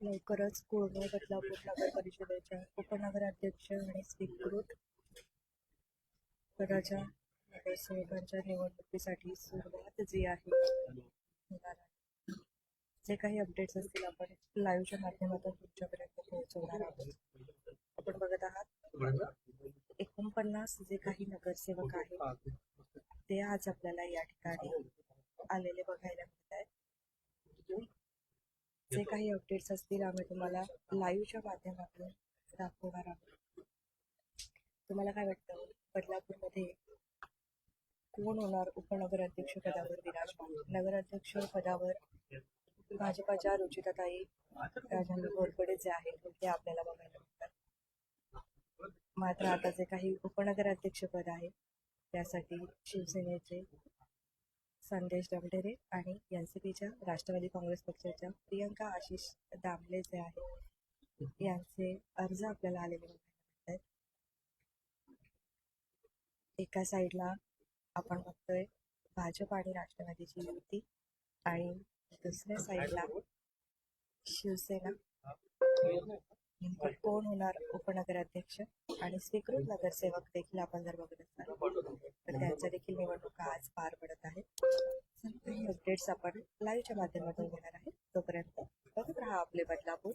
लवकरच कोरणे बदलापूर नगर परिषदेच्या उपनगराध्यक्ष आणि स्वीकृत पदाच्या नगरसेवकांच्या निवडणुकीसाठी सुरुवात जी आहे. जे काही अपडेट्स असतील आपण लाईव्हच्या माध्यमातून तुमच्यापर्यंत पोहोचवणार आहोत. आपण बघत आहात एकोणपन्नास जे काही नगरसेवक आहेत ते आज आपल्याला या ठिकाणी आलेले बघायला मिळत आहेत. जे काही अपडेट्स असतील आम्ही तुम्हाला लाईव्हच्या माध्यमातून दाखवणार आहोत. तुम्हाला काय वाटतं? बदलापूरमध्ये कोण होणार उपनगराध्यक्ष पदावर विराजमान? नगराध्यक्ष पदावर भाजपाच्या रुचिताताई राजांनी घोरपडे जे आहेत ते आपल्याला बघायला मिळतात. मात्र आता जे काही उपनगराध्यक्ष पद आहे त्यासाठी शिवसेनेचे संदेश डमढेरे आणि एन सी पीच्या राष्ट्रवादी काँग्रेस पक्षाच्या प्रियंका आशिष दामले जे आहेत यांचे अर्ज आपल्याला आलेले बघायला मिळतात. एका साईडला आपण बघतोय भाजप आणि राष्ट्रवादीची युती आणि दुसऱ्या साईडला शिवसेना. नेमकं कोण होणार उपनगराध्यक्ष आणि स्वीकृत नगरसेवक देखील आपण जर बघत असाल तर त्यांच्या देखील निवडणुका आज पार पडत आहेत काही अपडेट्स आपण लाईव्हच्या माध्यमातून घेणार आहे. तोपर्यंत बघत राहा आपले बदलापूर.